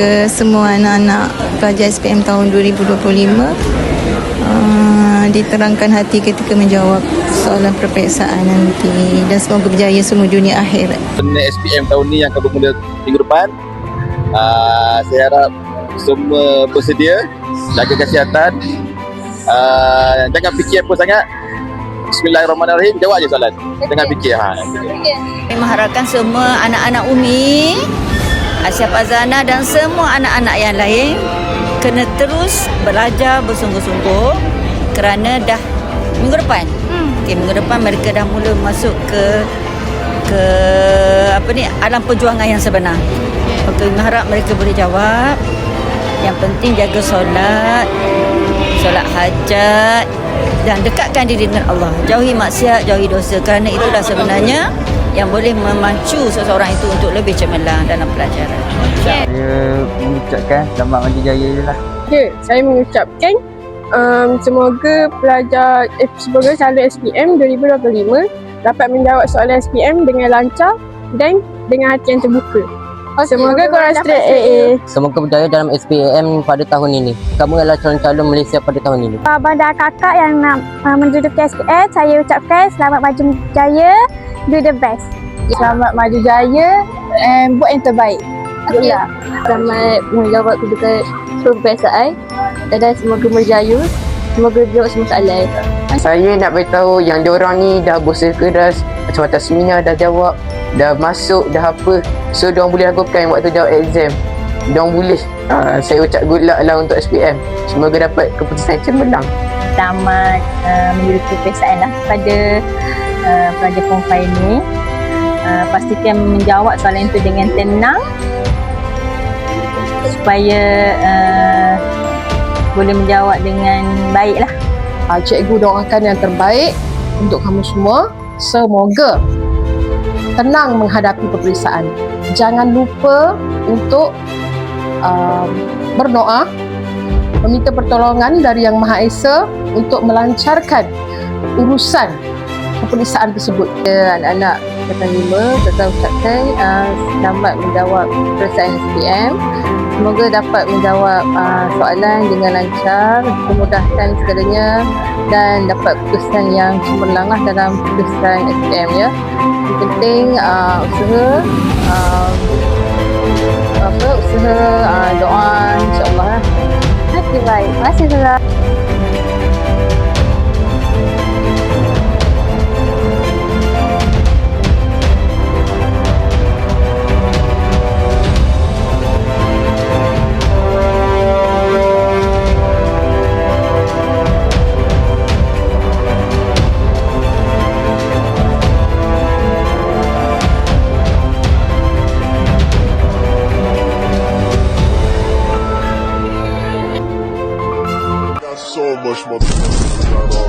ke semua anak-anak pelajar SPM tahun 2025 uh, diterangkan hati ketika menjawab soalan perperiksaan nanti dan semoga berjaya semua dunia akhirat. Benda SPM tahun ni yang akan bermula minggu depan. Uh, saya harap semua bersedia, jaga kesihatan. Uh, jangan fikir apa sangat. Bismillahirrahmanirrahim, jawab je soalan. Jangan fikir. Ha. Kami mengharapkan semua anak-anak Umi, Asia Fazana dan semua anak-anak yang lain kena terus belajar bersungguh-sungguh kerana dah minggu depan. Hmm. Okay, minggu depan mereka dah mula masuk ke ke apa ni alam perjuangan yang sebenar. Okay, kami harap mereka boleh jawab. Yang penting jaga solat, solat hajat dan dekatkan diri dengan Allah. Jauhi maksiat, jauhi dosa kerana itulah sebenarnya yang boleh memacu seseorang itu untuk lebih cemerlang dalam pelajaran. Saya mengucapkan selamat maju jaya je lah. Ya, saya mengucapkan um, semoga pelajar eh, semoga calon SPM 2025 dapat menjawab soalan SPM dengan lancar dan dengan hati yang terbuka. semoga korang straight AA. Semoga berjaya dalam SPM pada tahun ini. Kamu adalah calon-calon Malaysia pada tahun ini. Abang dan kakak yang nak uh, menduduki SPM, saya ucapkan selamat maju jaya, do the best. Selamat maju jaya and buat yang terbaik. Okay. Selamat menjawab kedudukan perperiksaan dan semoga berjaya. Semoga jawab semua soalan. Saya nak beritahu yang diorang ni dah berusaha keras macam atas seminar dah jawab dah masuk dah apa so diorang boleh lakukan waktu jawab exam diorang boleh uh, saya ucap good luck lah untuk SPM semoga dapat keputusan yang cemerlang selamat uh, menjuruki peperiksaan lah pada uh, pelajar form 5 ni uh, pastikan menjawab soalan itu dengan tenang supaya uh, boleh menjawab dengan baik lah Uh, cikgu doakan yang terbaik untuk kamu semua. Semoga tenang menghadapi peperiksaan. Jangan lupa untuk um, berdoa, meminta pertolongan dari Yang Maha Esa untuk melancarkan urusan peperiksaan tersebut. Ya, anak-anak Kata 5 tetap ucapkan uh, selamat menjawab peperiksaan SPM Semoga dapat menjawab uh, soalan dengan lancar, memudahkan segalanya dan dapat keputusan yang cemerlang lah dalam keputusan SPM ya. Yang penting uh, usaha uh, apa usaha uh, doa insya-Allah lah. Okay, baik. Terima kasih so much